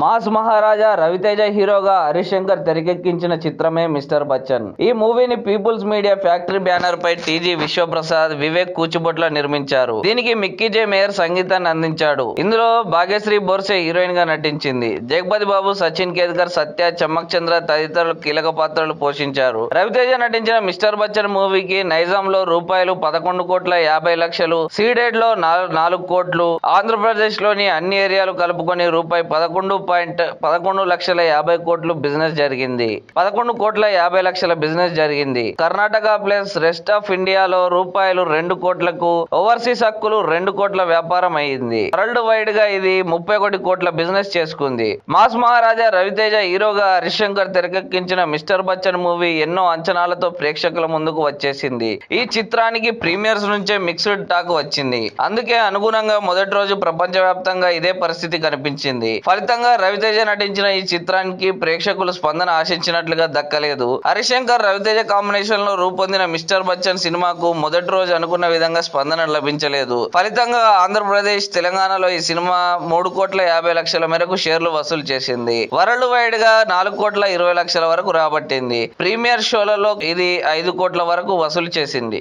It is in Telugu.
మాస్ మహారాజా రవితేజ హీరోగా హరిశంకర్ తెరకెక్కించిన చిత్రమే మిస్టర్ బచ్చన్. ఈ మూవీని పీపుల్స్ మీడియా ఫ్యాక్టరీ బ్యానర్ పై టీజీ విశ్వప్రసాద్ వివేక్ కూచిబొట్ల నిర్మించారు. దీనికి మిక్కీ జే మేయర్ సంగీతాన్ని అందించాడు. ఇందులో భాగ్యశ్రీ బోర్సే హీరోయిన్గా నటించింది. జగపతి బాబు సచిన్ కేద్కర్ సత్య చమ్మక్ చంద్ర తదితరులు కీలక పాత్రలు పోషించారు. రవితేజ నటించిన మిస్టర్ బచ్చన్ మూవీకి నైజాం లో రూపాయలు పదకొండు కోట్ల యాభై లక్షలు సీడెడ్లో నాలుగు కోట్లు. ఆంధ్రప్రదేశ్లోని అన్ని ఏరియాలు కలుపుకొని రూపాయి పదకొండు పాయింట్ పదకొండు లక్షల యాభై కోట్లు బిజినెస్ జరిగింది. పదకొండు కోట్ల యాభై లక్షల బిజినెస్ జరిగింది. కర్ణాటక ప్లస్ రెస్ట్ ఆఫ్ ఇండియాలో రూపాయలు రెండు కోట్లకు ఓవర్సీస్ హక్కులు రెండు కోట్ల వ్యాపారం అయింది. వరల్డ్ వైడ్గా ఇది ముప్పై ఒకటి కోట్ల బిజినెస్ చేసుకుంది. మాస్ మహారాజా రవితేజ హీరోగా హరిశంకర్ తెరకెక్కించిన మిస్టర్ బచ్చన్ మూవీ ఎన్నో అంచనాలతో ప్రేక్షకుల ముందుకు వచ్చేసింది. ఈ చిత్రానికి ప్రీమియర్స్ నుంచే మిక్స్డ్ టాక్ వచ్చింది. అందుకే అనుగుణంగా మొదటి రోజు ప్రపంచవ్యాప్తంగా ఇదే పరిస్థితి కనిపించింది. ఫలితంగా రవితేజ నటించిన ఈ చిత్రానికి ప్రేక్షకులు స్పందన ఆశించినట్లుగా దక్కలేదు. హరిశంకర్ రవితేజ కాంబినేషన్లో రూపొందిన మిస్టర్ బచ్చన్ సినిమాకు మొదటి రోజు అనుకున్న విధంగా స్పందన లభించలేదు. ఫలితంగా ఆంధ్రప్రదేశ్ తెలంగాణలో ఈ సినిమా మూడు కోట్ల యాభై లక్షల మేరకు షేర్లు వసూలు చేసింది. వరల్డ్ వైడ్గా నాలుగు కోట్ల ఇరవై లక్షల వరకు రాబట్టింది. ప్రీమియర్ షోలలో ఇది ఐదు కోట్ల వరకు వసూలు చేసింది.